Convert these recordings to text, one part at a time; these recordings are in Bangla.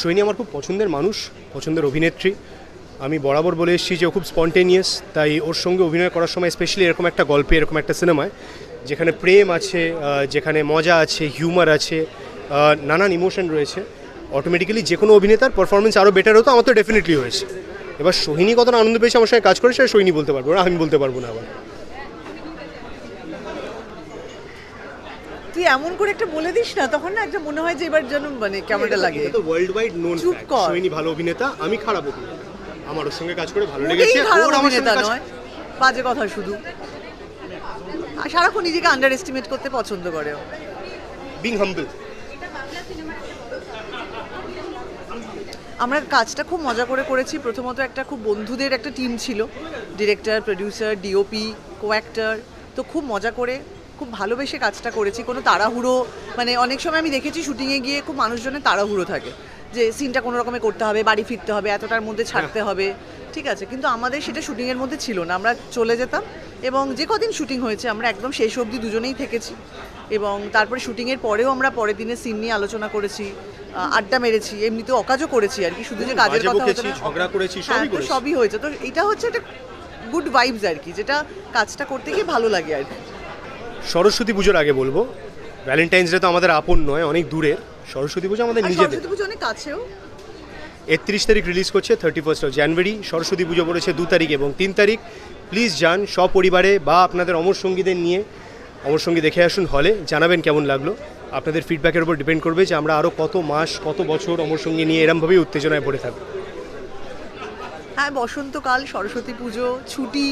সৈনী আমার খুব পছন্দের মানুষ, পছন্দের অভিনেত্রী। আমি বরাবর বলে এসেছি যে ও খুব স্পন্টেনিয়াস, তাই ওর সঙ্গে অভিনয় করার সময় স্পেশালি এরকম একটা গল্পে, এরকম একটা সিনেমায় যেখানে প্রেম আছে যেখানে মজা আছে হিউমার আছে নানান ইমোশন রয়েছে অটোমেটিক্যালি যে কোনো অভিনেতার পারফরমেন্স আরও বেটার হতো, আমার তো ডেফিনেটলি হয়েছে। এবার সোহিনী কতটা আনন্দ পেয়েছে আমার সঙ্গে কাজ করে সেটা সৈনী বলতে পারব না, আমি বলতে পারব না আবার। তুই এমন করে একটা বলে দিস না তখন না একটা মনে হয় যে এবার যেন মানে কেমনটা লাগে। এটা তো ওয়ার্ল্ড ওয়াইড নোন চুপ কর। সৈনী ভালো অভিনেতা আমি খারাপ অভিনেতা। আমার ওর সঙ্গে কাজ করে ভালো লেগেছে খারাপ ওর আমার সঙ্গে অভিনেতা কাজ নয় বাজে কথা শুধু। আর সারাক্ষণ নিজেকে আন্ডার এস্টিমেট করতে পছন্দ করে ও। বিং হাম্বল আমরা কাজটা খুব মজা করে করেছি। প্রথমত একটা খুব বন্ধুদের একটা টিম ছিল। Director producer DOP co actor তো খুব মজা করে খুব ভালোবেসে কাজটা করেছি। কোনো তাড়াহুড়ো মানে অনেক সময় আমি দেখেছি শুটিংয়ে গিয়ে খুব মানুষজনের তাড়াহুড়ো থাকে। যে সিনটা কোনো রকমে করতে হবে বাড়ি ফিরতে হবে এতটার মধ্যে ছাড়তে হবে। ঠিক আছে কিন্তু আমাদের সেটা শুটিংয়ের মধ্যে ছিল না। আমরা চলে যেতাম এবং যে কদিন শুটিং হয়েছে আমরা একদম শেষ অবধি দুজনেই থেকেছি। এবং তারপরে শুটিংয়ের পরেও আমরা পরের দিনের সিন নিয়ে আলোচনা করেছি আড্ডা মেরেছি এমনিতেও অকাজও করেছি আর কি। শুধু যে কাজের কথা হতো ঝগড়া করেছি হ্যাঁ, করেছি। সবই হয়েছে। তো এটা হচ্ছে একটা গুড ভাইবস আর কি যেটা কাজটা করতে গিয়ে ভালো লাগে আর কি। সরস্বতী পুজোর আগে বলব। ভ্যালেন্টাইন্স ডে তো আমাদের আপন নয় অনেক দূরের। সরস্বতী পুজো আমাদের নিজেদের। পুজো অনেক কাছেও। একত্রিশ তারিখ রিলিজ করছে thirty first of January Saraswati Pujo পড়েছে দু তারিখ এবং তিন তারিখ। প্লিজ যান সপরিবারে বা আপনাদের অমর সঙ্গীদের নিয়ে। অমর সঙ্গী দেখে আসুন হলে জানাবেন কেমন লাগল। আপনাদের ফিডব্যাকের উপর ডিপেন্ড করবে যে আমরা আরও কত মাস কত বছর অমর সঙ্গী নিয়ে এরমভাবেই উত্তেজনায় ভরে থাকব। হ্যাঁ বসন্তকাল সরস্বতী পুজো ছুটি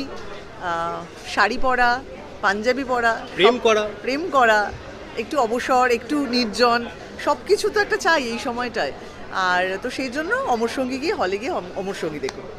শাড়ি পরা পাঞ্জাবি পরা প্রেম করা। প্রেম করা একটু অবসর একটু নির্জন সব কিছু তো একটা চাই এই সময়টায় আর তো সেই জন্য অমর সঙ্গী গিয়ে হলে গিয়ে অমর সঙ্গী দেখুন